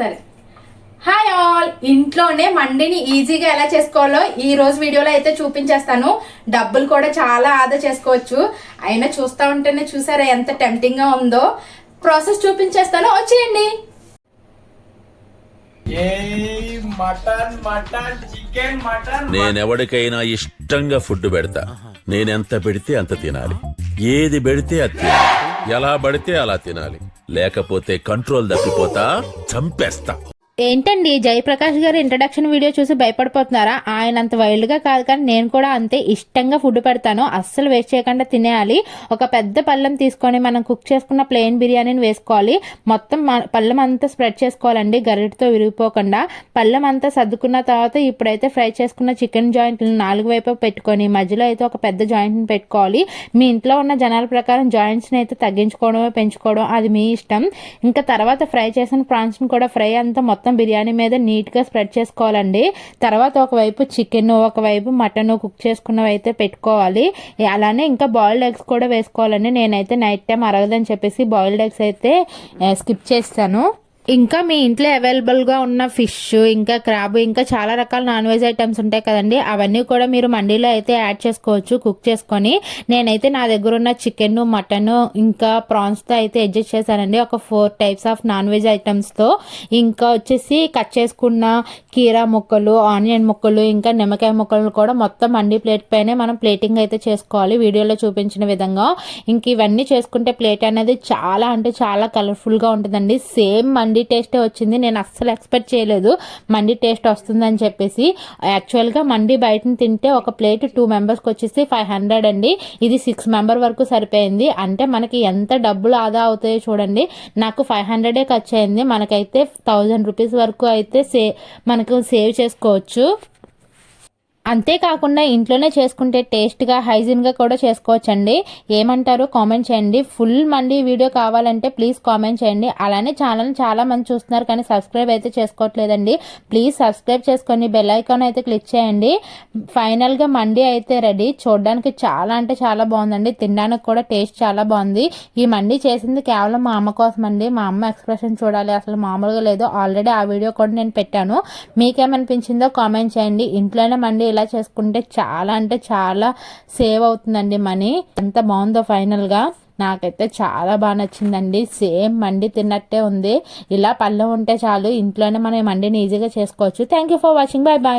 సరే. Hi all ఇంట్లోనే మండిని ఈజీగా ఎలా చేసుకోవాలో ఈ రోజు వీడియోలో అయితే చూపించేస్తాను. డబ్బులు కూడా చాలా ఆదా చేసుకోవచ్చు. అయినా చూస్తా ఉంటేనే చూసారా ఎంత టెంప్టింగ్గా ఉందో. ప్రాసెస్ చూపించేస్తాను. వచ్చేయండి. ఏ మటన్ మటన్ చికెన్ మటన్. నేనెవడికైనా ఇష్టంగా ఫుడ్ పెడతా. నేనెంత పెడితే అంత తినాలి. ఏది పెడితే అది తినాలి. ఎలా పడితే అలా తినాలి. లేకపోతే కంట్రోల్ తప్పిపోతా చంపేస్తా. ఏంటండి జయప్రకాష్ గారు ఇంట్రడక్షన్ వీడియో చూసి భయపడిపోతున్నారా? ఆయన అంత వైల్డ్గా కాదు కానీ నేను కూడా అంతే ఇష్టంగా ఫుడ్ పెడతాను. అస్సలు వేస్ట్ చేయకుండా తినేయాలి. ఒక పెద్ద పళ్ళెం తీసుకొని మనం కుక్ చేసుకున్న ప్లెయిన్ బిర్యానీని వేసుకోవాలి. మొత్తం పళ్ళెం అంతా స్ప్రెడ్ చేసుకోవాలండి. గరిటతో విరిగిపోకుండా పళ్ళెం అంతా సర్దుకున్న తర్వాత ఇప్పుడైతే ఫ్రై చేసుకున్న చికెన్ జాయింట్లను నాలుగు వైపు పెట్టుకొని మధ్యలో అయితే ఒక పెద్ద జాయింట్ని పెట్టుకోవాలి. మీ ఇంట్లో ఉన్న జనాల ప్రకారం జాయింట్స్ని అయితే తగ్గించుకోవడమో పెంచుకోవడం అది మీ ఇష్టం. ఇంకా తర్వాత ఫ్రై చేసిన ప్రాన్స్ని కూడా ఫ్రై అంతా మొత్తం బిర్యానీ మీద నీట్గా స్ప్రెడ్ చేసుకోవాలండి. తర్వాత ఒకవైపు చికెన్ ఒకవైపు మటన్ కుక్ చేసుకున్నవి అయితే పెట్టుకోవాలి అలానే ఇంకా బాయిల్డ్ ఎగ్స్ కూడా వేసుకోవాలండి. నేనైతే నైట్ టైం అరగదని చెప్పేసి బాయిల్డ్ ఎగ్స్ అయితే స్కిప్ చేస్తాను. ఇంకా మీ ఇంట్లో అవైలబుల్గా ఉన్న ఫిష్ ఇంకా క్రాబ్ ఇంకా చాలా రకాల నాన్ వెజ్ ఐటమ్స్ ఉంటాయి కదండి. అవన్నీ కూడా మీరు మండీలో అయితే యాడ్ చేసుకోవచ్చు కుక్ చేసుకొని. నేనైతే నా దగ్గర ఉన్న చికెన్ మటన్ ఇంకా ప్రాన్స్తో అయితే అడ్జస్ట్ చేశానండి. ఒక four types of non veg ఐటమ్స్తో ఇంకా వచ్చేసి కట్ చేసుకున్న కీరా ముక్కలు ఆనియన్ ముక్కలు ఇంకా నిమ్మకాయ ముక్కలు కూడా మొత్తం మండి ప్లేట్ పైనే మనం ప్లేటింగ్ అయితే చేసుకోవాలి. వీడియోలో చూపించిన విధంగా. ఇంక ఇవన్నీ చేసుకుంటే ప్లేట్ అనేది చాలా అంటే చాలా కలర్ఫుల్గా ఉంటుందండి. సేమ్ మండి టేస్టే వచ్చింది. నేను అస్సలు ఎక్స్పెక్ట్ చేయలేదు. మండి టేస్ట్ వస్తుందని చెప్పేసి. యాక్చువల్గా మండి బయటని తింటే ఒక ప్లేట్ టూ మెంబర్స్కి వచ్చేసి ఫైవ్ హండ్రెడ్ అండి. ఇది సిక్స్ మెంబర్ వరకు సరిపోయింది. అంటే మనకి ఎంత డబ్బులు ఆదా అవుతాయో చూడండి. నాకు ఫైవ్ హండ్రెడే ఖర్చు అయింది. మనకైతే థౌజండ్ రూపీస్ వరకు అయితే సే మనకు సేవ్ చేసుకోవచ్చు. అంతేకాకుండా ఇంట్లోనే చేసుకుంటే టేస్ట్గా హైజీన్గా కూడా చేసుకోవచ్చండి. ఏమంటారు కామెంట్ చేయండి. ఫుల్ మండి వీడియో కావాలంటే ప్లీజ్ కామెంట్ చేయండి. అలానే ఛానల్ చాలా మంది చూస్తున్నారు కానీ సబ్స్క్రైబ్ అయితే చేసుకోవట్లేదండి. ప్లీజ్ సబ్స్క్రైబ్ చేసుకొని బెల్ ఐకాన్ అయితే క్లిక్ చేయండి. ఫైనల్గా మండి అయితే రెడీ. చూడడానికి చాలా అంటే చాలా బాగుందండి. తినడానికి కూడా టేస్ట్ చాలా బాగుంది. ఈ మండి చేసింది కేవలం మా అమ్మ కోసం అండి మా అమ్మ ఎక్స్ప్రెషన్ చూడాలి. అసలు మామూలుగా లేదు. ఆల్రెడీ ఆ వీడియో కూడా నేను పెట్టాను. మీకేమనిపించిందో కామెంట్ చేయండి. ఇంట్లోనే మండి ఇలా చేసుకుంటే చాలా అంటే చాలా సేవ్ అవుతుందండి మనీ. ఎంత బాగుందో ఫైనల్గా. నాకైతే చాలా బాగా నచ్చిందండి. సేమ్ మండి తిన్నట్టే ఉంది. ఇలా పళ్ళెం ఉంటే చాలు ఇంట్లోనే మనం మండిని ఈజీగా చేసుకోవచ్చు. Thank you for watching. Bye bye